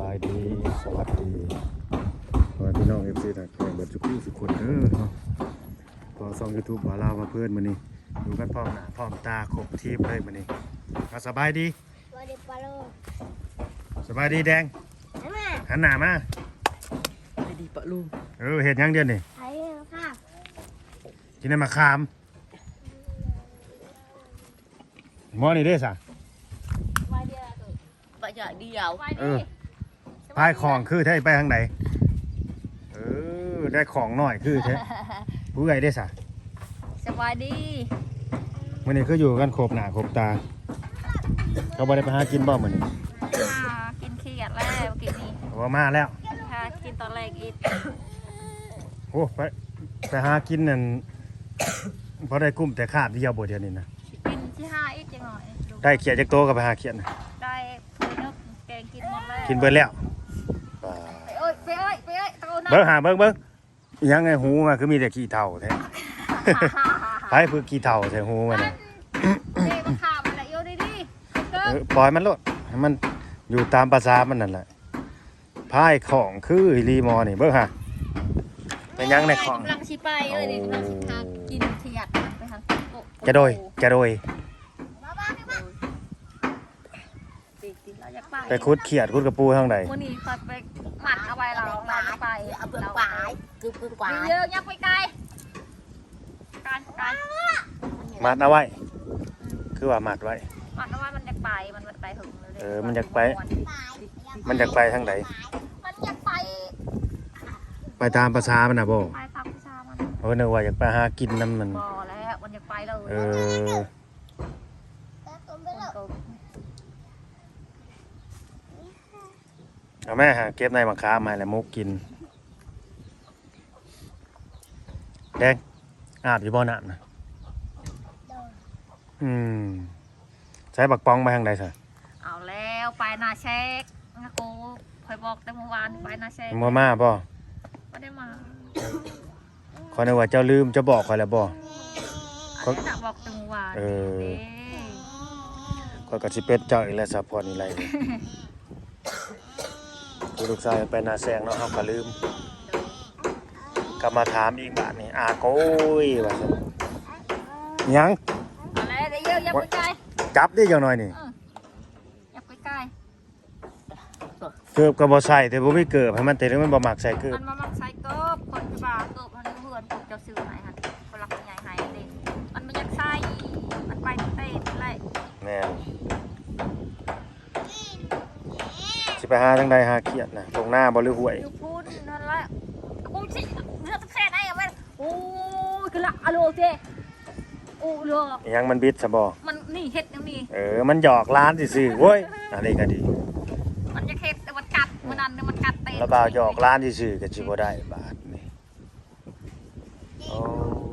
บายดีสวัสดีสวัสดีน้องเอฟซีต่างแข่งบัตรจุกู้สุขคนเด้อเนาะตัวซองยูทูบบาลาวมาเพื่อนมานี่ดูกันพร้อมหน้าพร้อมตาครบทีมเลยมานี่มาสบายดีวันเดปาโลสบายดีแดงนั่นแหละหันหน้ามาไปดีปะลุงเออเห็ดหยังเดือนนี่ไทยค่ะกินได้มาขามหมอนี่ได้สะวันเดียวปะอยากเดียว เออ พายของคือให้ไปทางไหนเออได้ของหน่อยคือแท้ผู้ใหญ่ได้สะสบายดีมื่อนี้ก็อยู่กันครบหน้าครบตา เขาบ่ได้ไปหากินบ่มื้อนี้กินเขียดแล้วกินนี่ว่ามาแล้วถ้ากินตอนแรกอีกโอ้ไปไปหากินนั่นพอได้กุ้มแต่ขาดเดียวบ่เดียวนี้นะกินที่ห้าอีกจังหน่อยดูได้เขียดจักโตก็ไปหาเขียดนะได้ถ้วยนึกแกงกินหมดแล้วกินเบิดแล้วอ่า ไปเอ้ยไปเอ้ยไป เอ้ยตะโกนนะเบิ่งหาเบิ่งเบิ่งอิหยังไงหูมาคือมีแต่ขี้เถ้าแท้ไปเพื่อขี้เถ้าใส่หูมันน่ะเด็กมันขามันละเอียวดีดีเกิเอนอปล่อยมันโลดให้มันอยู่ตามภาษามันนั่นแหละพายของคืออีหลีมอนี่เบิ่งหาเป็นหยังในของ กำลังชิไปเอ้ยนี่กำลังชิทางกินเขียดไปทางโกจะโดยจะโดยติดติดเราอยากไปไปคุดเขียดคุดกระปูทางใดวันนี้คอยไปหมัดเอาไว้เรา เราจะไปเอาเปลือกหวายคือเปลือกหวายเยอะยักไปไกลการการมัดเอาไว้ คือว่ามัดไว้ มันว่ามันอยากไปมันไปถึงเลยเออมันอยากไป มันอยากไปทางใดมันอยากไปไปตามภาษามันน่ะบ่ไปตามประชามันเออนึกว่าอยากไปหากินน้ำมันพอแล้วมันอยากไปเลยเออมันก็เอาแม่หาเก็บในมะขามมาแล้วมุกกิน แดงอาบอยู่บ่อน้ำนะอืมใช้บักปองไปทางใดซะเอาแล้วไปนาเช็คนะกูคอยบอกแต่เมื่อวานไปนาเช็คมัวมาบ่ไม่ได้มาขอนึกว่าเจ้าลืมจะบอกข่อยแล้วบ่อันนี้น่ะบอกแต่เมื่อวานเออเด้ข่อยก็สิเป็ดเจ้าอีกแล้วซัพพอร์ตนี่ไรนี่คือลูกชายไปนาแซงเนาะเฮาก็ลืม ก็มาถามอีกบาทนี่อาโก้ยว่าซั่นหยังเอาแล้วเดี๋ยวเยอะยักไปไกลจับได้จังหน่อยนี่ยักไปไกลเกือบก็บ่ใส่แต่บ่มีเกือบให้มันเต็มมันบ่มักใส่เกือบมันมามักใช้เกิบคนจะบ่าเกิบมันเพื่อนพวกเจ้าซื้อไหนฮะคนรักคนใหญ่หายเด็มันไม่อยากใส่มันไปเต้นไรแม่นสิไปหาทางใดหาเขียดนะตรงหน้าบ่หรือห้วยอยู่พูดนั่นแหละกูสิเลือดแค่ไหนอะแม่โอ้ยกระละอะโลเจโอ้เลืออิหยังมันบิดซะบ่มันนี่เฮ็ดยังนี่เออมันหยอกล้านซื่อๆโว้ยอันนี้ก็ดี มันจะเฮ็ดแต่มันกัดมันนั่นนี่มันกัดเตะแล้วบ่าวหยอกล้านซื่อๆก็สิบ่ได้บาทนี่โอ้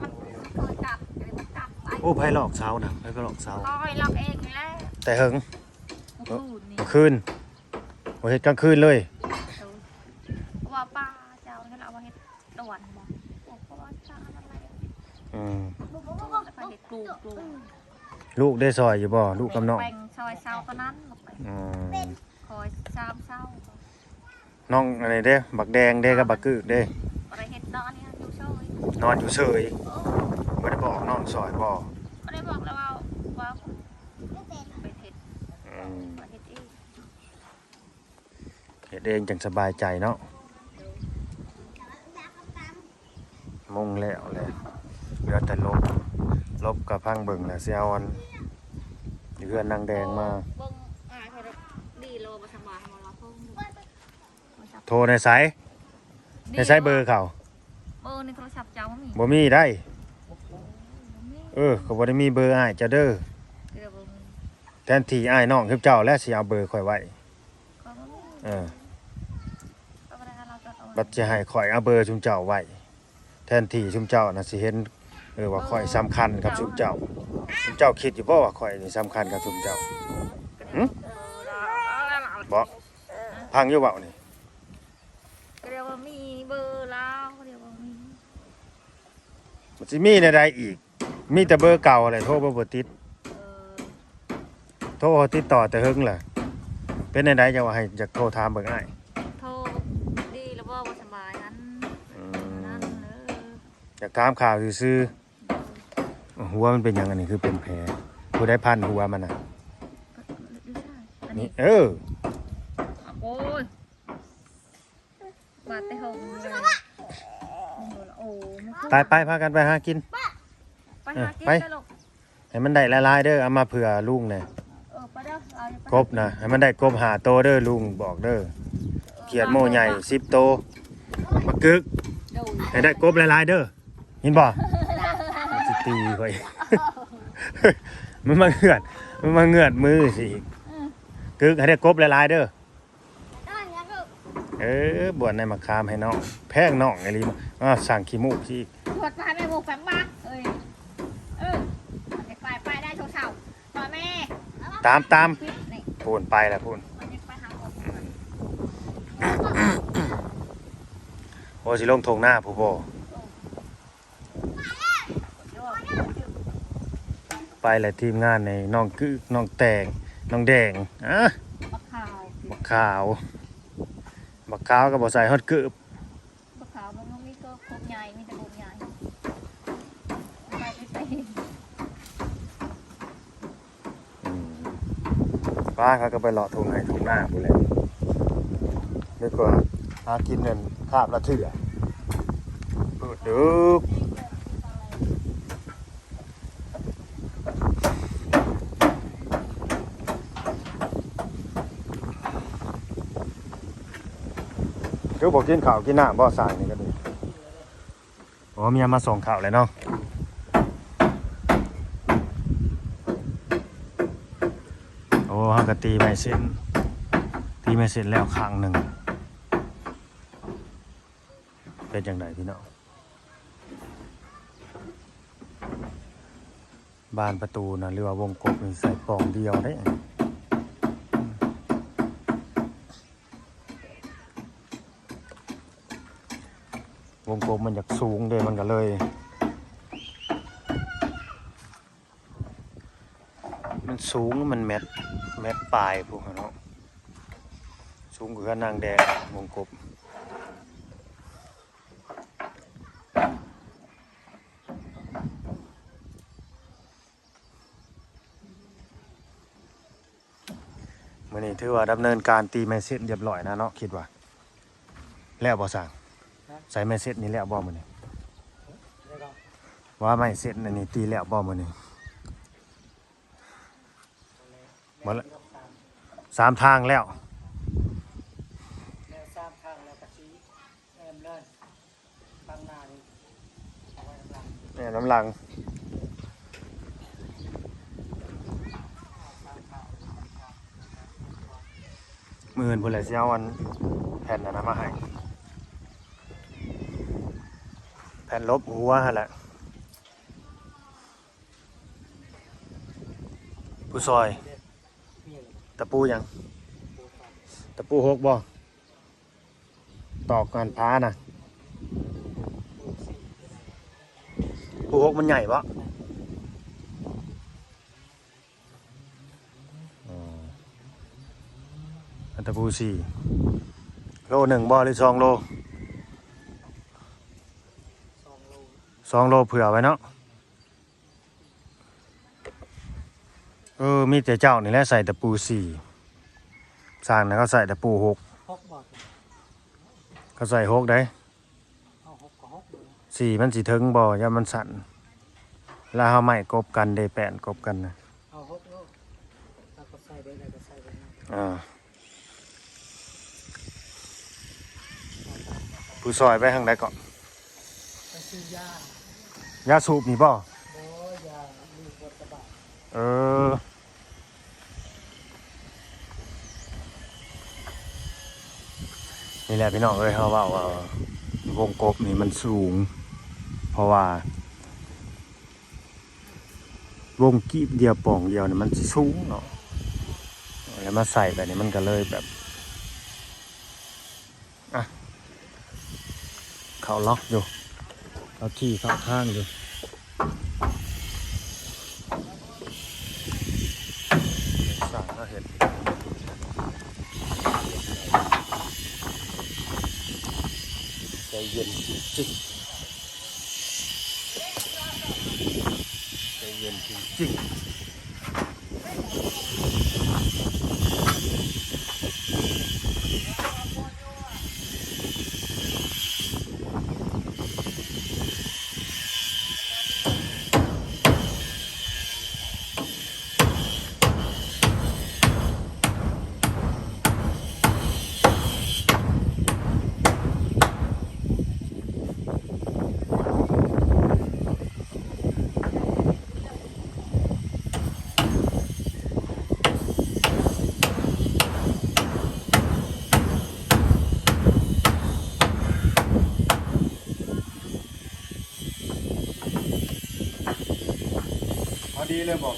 มันกัดเดี๋ยวมันกัดไปโอ้ไผหลอกเช้านะไผก็หลอกเช้าลอยหลอกเองแหละแต่เฮงเมื่อคืนนี่เมื่อคืนบ่เฮ็ดกลางคืนเลย ว่าป้าเจ้าเนี่ยเอามาเฮ็ดตะวันบอกบอกว่าจ้าอะไร อืม แล้วไปเฮ็ดก ลูกลูกลูกได้ซอยอยู่บ่ลูกกับน้องแบ่งซอยเช้าตอนนั้นลงไปอืมคอยชามเช้าน้องอะไรเด้บักแดงเด้กับบักกึกเด้อะไรเฮ็ดนอนเนี่ยอยู่เฉยนอนอยู่เฉยบ่ได้บอกน้องซอยบ่ไม่ได้บอกแล้วว่าว่าไปเฮ็ดอืมไปเฮ็ดเองเฮ็ดเองจังสบายใจเนาะมุ่งแล้วแหละเหลือแต่ลบ ลบกับพังเบิ่งแหละสิเอาอันเรือนนางแดงมา เบิ่งอ่าเฮ็ดดีโลมาสบายมาละเพิ่งโทรในสายในสายเบอร์เขาเบอร์ในโทรศัพท์เจ้าบ่มีบ่มีได้บ่มีเออเขาบ่ได้มีเบอร์อ้ายเจ้าเด้อเดี๋ยวเบิ่งแทนที่อ้ายน้องคือเจ้าและสิเอาเบอร์ข่อยไว้ก็บ่มีเออก็บ่ได้ให้เราจดเอาไว้บัดจะให้ข่อยเอาเบอร์ชุมเจ้าไว้แทนที่ชุมเจ้าน่ะสิเห็น เออว่าข่อยสำคัญกับชุมเจ้าชุมเจ้าคิดอยู่บ่ว่าข่อยนี่สำคัญกับชุมเจ้าหึบอกพังยุ่เว้านี่เรียกว่ามีเบอร์แล้วก็เรียกว่ามีมันจะมีในใดอีก มีแต่เบอร์เก่าอะไรโทรบ่บ่ติดโทรติดต่อแต่เฮิงเหรอเป็นในใดจะว่าให้จะโทรถามเบิ่งอ้ายโทรดีแล้วบ่าสบายนั้นอนั่นเอยากตามข่าวซื้อ หัวมันเป็นหยังอันนี้คือเป็นแผลผู้ได้พันหัวมันน่ะอันนี่นี้เออ โอ้ยบาดแต่หงเลยโอ้มันคือไปไปพากันไปหากิน ไปหากินไป ได้ลูกให้มันได้ละลายๆเด้อเอามาเผื่อลุงแหน่เออไปเด้อเอาดิไปกบนะให้มันได้กบหาโตเด้อลุงบอกเด้อเขียดโมใหญ่สิบโตมากึกดูให้ได้กบหลายๆเด้อเห็นบ่มันสิ ตีข่อย มันมาเงือดมันมาเงือดมือสิกึกให้ได้กบหลายๆเด้อได้ยังลูกเออบวชในมะขามให้น้องแพงน้องไอ้ลิมอ่าสั่งขี้มูกสิตรวจมาแม่บุกแฝงบ้าเอ้ยเออไปไปได้โชว์เสาต่อแม่ตามตามปิดนี่พูนไปแล้วพูนมันยังไปหาหมอโอ้สิลงทงหน้าผู้บ่ ไปแหละทีมงานในน้องกึกน้องแตงน้องแดงอะมะขาวบักขาว บักขาวก็บ่ใส่ฮอดกึบมะขาวมันก็มีก็ครบใหญ่มีแต่ครบใหญ่ไปไปใส่อืมป้าเขาก็ไปเลาะทงให้ทงหน้าพุ่นแหละนึกว่าหากินเงินคาบละเถื่อเปิดดึก เดี๋ยวบอกกินข้าวกินน้ำบ่สายนี่ก็ดีอ๋อเมียมาส่งข้าวเลยเนาะโอ้ฮักตีไม่เสร็จตีไม่เสร็จแล้วครั้งหนึ่งเป็นจังไดพี่น้องบานประตูนะหรือว่าวงกบนี่ใส่ปองเดียวได้ วงกลมมันอยากสูงเลยมันก็เลยมันสูงมันแมทแมทปลายพวกนั้นเนาะสูงกว่านางแดงวงกบมื่อนี้ถือว่าดำเนินการตีไม่เสร็จเรียบร้อยนะเนาะคิดว่า แล้วบ่สั่ง ใส่ไม่เสร็จนี่แล้วบ่มื้อนี้ว่าไม่เสร็จอันนี้ตีแล้วบ่มื้อนี้หมดละสามทางแล้วแนวสร้างทางแล้วกะชี้แอมเลินบางนานี่เอาไว้กำลังเนี่ยน้ำลังมืออื่นพุ่นแหละสิเอาอันแผ่นอันนั้นมาให้ แผ่นลบหัวหั่นแหละผู้ซอย ตะปูยัง ตะปูหกบ่ตอกกันพ้านะปูหกมันใหญ่ปะอ๋ออันตะปูสี่โลหนึ่งบ่หรือสองโล สองโล สองโลเผื่อไว้เนาะเออมีแต่เจ้านี่แหละใส่ตะปูสี่สร้างนะเขาใส่ตะปูหกหกบอดเขาใส่หกได้เอาหกกับหกเลยสี่มันสิถึงบ่อย่ามันสั่นแล้วเฮาไม่กบกันได้แปนกบกันนะเอาหกโลแล้วก็ใส่ไปแล้วก็ใส่ไปนะอ่าผู้ซอยไปทางใดก่อน ไปซื้อยา ยาสูบนี่บ่เออ นี่แหละพี่น้องเอ้ยเขาว่าว่าวงกบนี่มันสูง เพราะว่า วงกีบเดียวป่องเดียวเนี่ยมันสูงเนาะแล้วมาใส่แบบนี้มันก็เลยแบบอะเขาล็อกอยู่เขาที่เขาข้างอยู่างก็เห็นใจเย็นจริงๆใจเย็นจริงๆ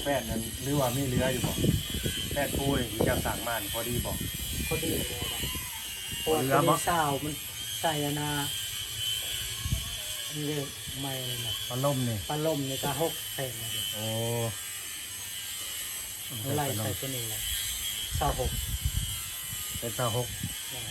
แฟนนั้นหรือว่ามีเหลืออยู่บ่แฟนปุ้ยที่เจะสั่งมานี่พอดีบอกพอดีเลยนะเพราะว่าเหลืตัอวบ่นี้สาวมันใส่อานาอันนี้เลยไม่เลยนะปลาล่มนี่ปลาล่มในกระหกแผ่นนะดิโอ้เอาไล่ใส่ตัวนี้เลยสาวหกเป็นตาหก นะ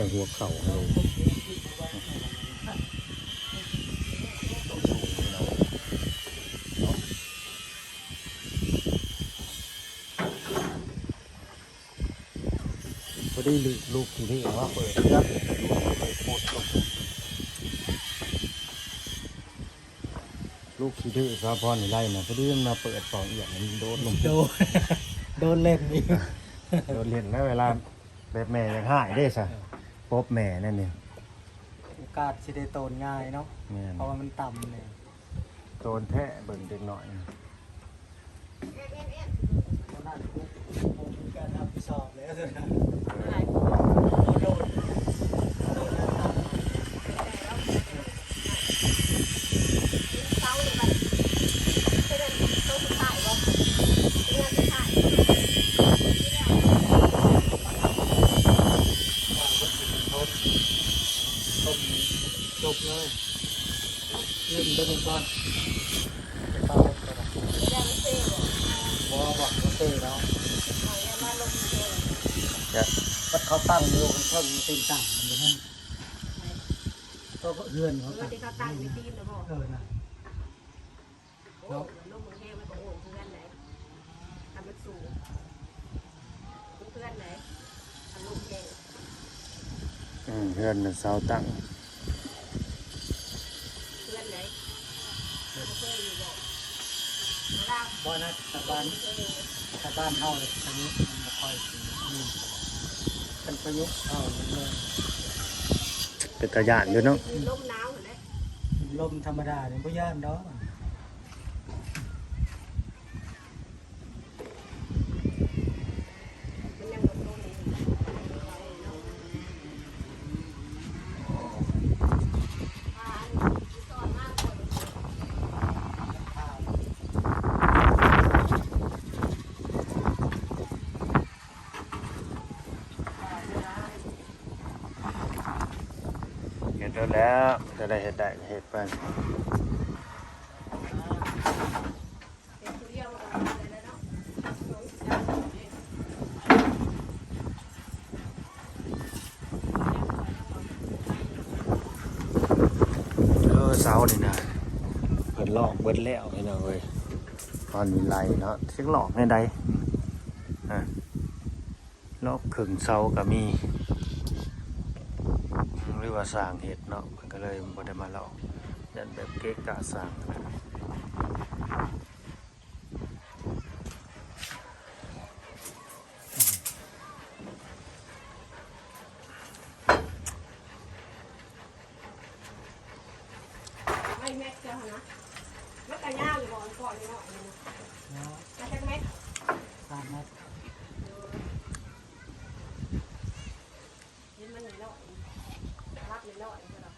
พอดีเคียงหัวเข่าให้ลงพอดีลูกที่นี่ว่าเปิดครับลูกที่ดื้อสาพรนี่ไล่นะพอดีมันมาเปิดปองเอียดมันโดนลงโดนโดนเล่นนี่โดนเล่นแล้วเวลาแบบแม่ยังหายได้ซะ พบแม่นั่นนี่โอกาสสิได้โตนง่ายเนาะแม่นเพราะว่ามันต่ำเลยโดนแท้เบิ่งเด็กหน่อยเพราะนั่นปุ๊บผมมีการรับผิดชอบแล้วสินะ อะไร โดนโดนแล้วต่ำ เสาเลยไปไปเดินโต๊ะสุดท้ายบ่เรื่องสุดท้าย ต้มต้มจบเลยเล่นไปหนึ่งก่อนไปต่อไปต่อ เรื่องเซ่บ่ วอบอกว่าเต้แล้ว เอาแล้วมาลงเซ่ มันเขาตั้งอยู่มันเพิ่งตีนต่างมันอยู่นั่น ก็เฮือนเขาเมื่อตั้งที่เขาตั้งมีตีนแล้วบ่เออนะโอ้ลงมือแห้งมันก็โอ่งเพื่อนไหนทำมันสูงเพื่อนไหนทำลงแห้งอืมเพื่อนน่ะเสาตั้งเพื่อนไหนเพื่อนอยู่บ่ลากบ่นะชาวบ้านชาวบ้านเฮาเลยอันนี้มันไม่ค่อยมีเป็นประยุกต์เฮามันเลย เป็นตาย่านอยู่เนาะคือลมหนาวเหรอเนี่ย ลมธรรมดาเนี่ยบ่ย่านดอกมันยังบ่ลมนี่อ่าอันนี้สอนมากกว่า ข้าว เแล้วแล้วจะ ได้เห็ดได้เห็ดไปเป็นเดียวก็ได้แล้วเนะเออเสานี่นะเปิดลอกเบิดแล้วนี่นะเว้ยตอนมีไรเนาะเสียงหลอกในใดอะรอบขึงเสาก็มี หรือว่าสร้างเห็ดเนาะมันก็เลยบ่ได้มาเลอกยันแบบเก๊กกะสร้างนะแม็กเจ้านะแม็กกระย่างอยู่บ่อนก่อนนี่เนาะ เนาะ มาจากแม็ก ตามนัด เห็นมันนี่เนาะรับนี่เนาะนี่เนาะ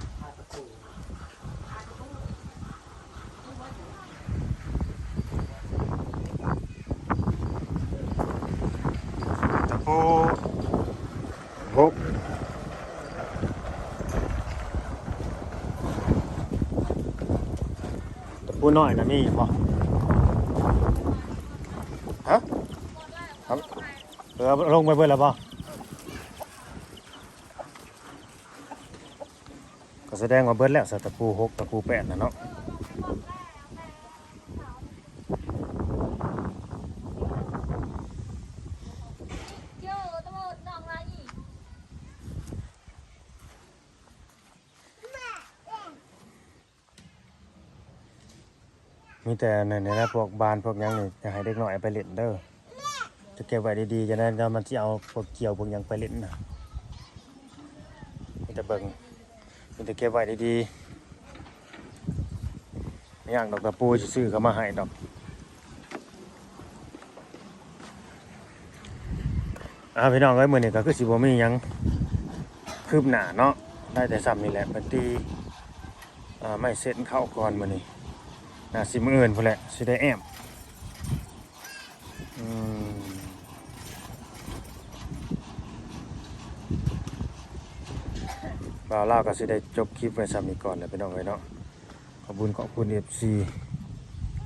หาตะปู ตะปู หกตะปูน้อยนะมีบ่ฮะครับเออลงไปเบิ่แล้วบ่ก็แสดงว่าเบิดแล้วสตะปูหกตะปูแปดนะเนาะ เจ้าตำรวจน้องไรอีก มีแต่ในในนะพวกบานพวกหยังนี่จะให้เด็กน้อยเอาไปเล่นเด้อจะเก็บไว้ดีๆจะนั้ก็มันสิเอาพวกเกี่ยวพวกหยังไปเล่นนะมีแต่เบิ่งมีแต่เก็บไว้ดีๆไม่อย่างดอกตะปูสิซื้อเขามาให้ดอกอ่าพี่น้องเอ้ยมื้อนี้ก็คือสิบ่มีหยังคืบหน้าเนาะได้แต่ซ้ำนี่แหละปตีอ่าไม่เสร็จเข้าก่อนมื้อนี้ น่าสิมืออื่นพุ่นแหละสิได้แอมอืมบ่าวเล่าวก็สิได้จบคลิปไว้ซ้ำนี้ก่อนเลยพี่น้องไว้เนาะขอบคุณขอบคุณ FC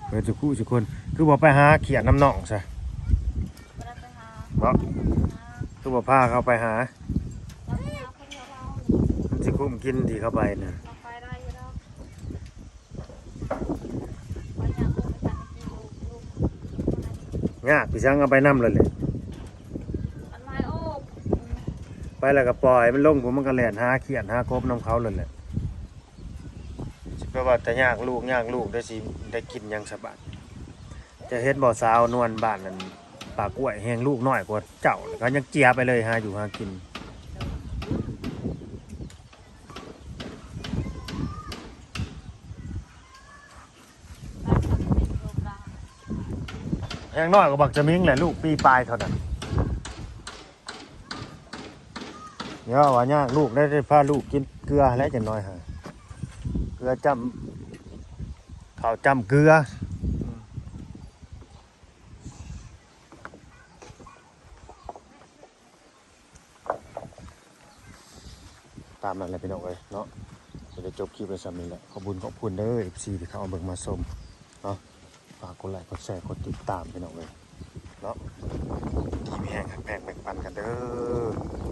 เพื่อทุกคู่ทุกคน คือบ่ไปหาเขียนน้ำน่องซะเวลาไปหาบ่คือบ่พาเขาไปหาเราไปหาคนเดียวเรามันสิคุ้มกินที่เข้าไปน่ะ เราไปได้อยู่แล้ววันนี้กูไปทำกินลูกลูก ยากพี่ช้างเอาไปนํเลยแหละอันไม้โอ้ไปแล้วก็ปล่อยมันลงผมมันก็แล่นหาเขียนหากบน้ำเขาเลยแหละสิแปลว่าแต่ยากลูกยากลูกได้สิได้กินหยังสบายจะเห็นบ่สาวนวลบ้านนั้นปากกล้วยแห้งลูกน้อยกว่าเจ้าแล้วก็ยังเจียไปเลยหาอยู่หากิน บ้านทำเป็นโรงงาน แห้งน้อยก็บักจะมิ้งแหละลูกปีปลายเท่านั้นเดี๋ยวว่ายากลูกได้ได้พาลูกกินเกลือแล้วจะน้อยหาเกลือจำข้าวจำเกลือตามนั้นแหละพี่น้องเลยเนาะจะจบคลิปไปสำนี้แหละขอบคุณขอบคุณเด้อ FC ที่เข้ามาเบิ่งมาชมเนาะ ฝากกดไลค์กดแชร์กดติดตามไปหน่อยเนาะทีมแห่งแพงแบ่งปันกันเด้อ